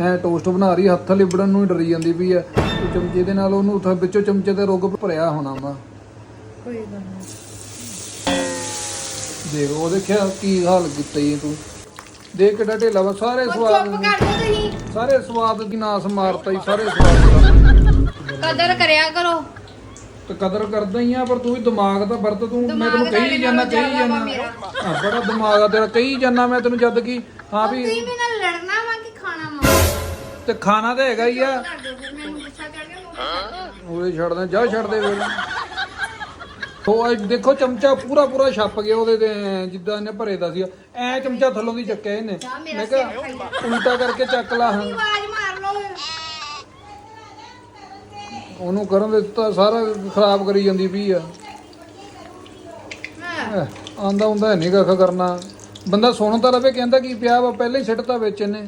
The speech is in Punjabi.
ਐ ਟੋਸਟ ਬਣਾ ਰਹੀ ਹੱਥ ਲਿਬੜਨ ਨੂੰ ਹੀ ਡਰੀ ਜਾਂਦੀ ਵੀ ਐ। ਉਹ ਚਮਚੇ ਦੇ ਨਾਲ ਉਹਨੂੰ ਉੱਥੇ ਵਿੱਚੋਂ ਚਮਚੇ ਤੇ ਰੁੱਗ ਭਰਿਆ ਹੋਣਾ ਵਾ। ਕੋਈ ਗੱਲ ਨਹੀਂ ਦੇਖ ਉਹ ਦੇਖਿਆ ਕੀ ਹਾਲ ਕੀਤਾ ਈ ਤੂੰ। ਦੇਖ ਕਿੱਡਾ ਢੇਲਾ ਵਾ ਸਾਰੇ ਸਵਾਦ ਚੁੱਪ ਕਰ ਦੋ ਤੁਸੀਂ। ਸਾਰੇ ਸਵਾਦ ਦੀ ਨਾਸ ਮਾਰਤਾ ਹੀ ਸਾਰੇ ਸਵਾਦ ਦਾ। ਕਦਰ ਕਰਿਆ ਕਰੋ। ਤੇ ਕਦਰ ਕਰਦਾ ਹੀ ਆ ਪਰ ਤੂੰ ਵੀ ਦਿਮਾਗ ਤਾਂ ਵਰਤ ਤੂੰ ਮੈਂ ਤੈਨੂੰ ਕਹੀ ਜਾਣਾ ਕਹੀ ਜਾਣਾ ਬੜਾ ਦਿਮਾਗ ਆ ਤੇਰਾ ਕਹੀ ਜਾਣਾ ਮੈਂ ਤੈਨੂੰ ਜਦ ਕੀ ਹਾਂ ਵੀ ਤੁਸੀਂ ਮੇਰੇ ਨਾਲ ਲੜਨਾ ਤੇ ਖਾਣਾ ਤਾਂ ਹੈਗਾ ਹੀ ਆ। ਕਰ ਦਿਓ ਫਿਰ ਮੈਨੂੰ ਗੁੱਸਾ ਚੜ ਗਿਆ ਉਹਦੇ ਛੱਡਦਾ ਜਾ ਛੱਡ ਦੇ ਵੇਲੇ ਉਹ ਅੱਜ ਦੇਖੋ ਚਮਚਾ ਪੂਰਾ ਪੂਰਾ ਛੱਪ ਗਿਆ ਉਹਦੇ ਤੇ ਐਂ ਜਿੱਦਾਂ ਇਹਨੇ ਭਰੇ ਦਾ ਸੀ ਐ ਚਮਚਾ ਥੱਲੋਂ ਦੀ ਚੱਕਿਆ ਇਹਨੇ। ਮੈਂ ਕਿਹਾ ਉਲਟਾ ਕਰਕੇ ਚੱਕ ਲਾ। ਹਾਂ ਆਵਾਜ਼ ਮਾਰ ਲਓ। ਉਹਨੂੰ ਕਰਨ ਦੇ ਦਿੱਤਾ ਸਾਰਾ ਖਰਾਬ ਕਰੀ ਜਾਂਦੀ ਵੀ ਆ। ਹਾਂ ਆਂਦਾ ਹੁੰਦਾ ਨਹੀਂ ਕੱਖ ਕਰਨਾ। ਬੰਦਾ ਸੁਣ ਤਾਂ ਲਵੇ ਕਹਿੰਦਾ ਕੀ ਪਿਆ ਵਾ ਪਹਿਲਾਂ ਹੀ ਸਿੱਟਤਾ ਵਿੱਚ ਇਹਨੇ।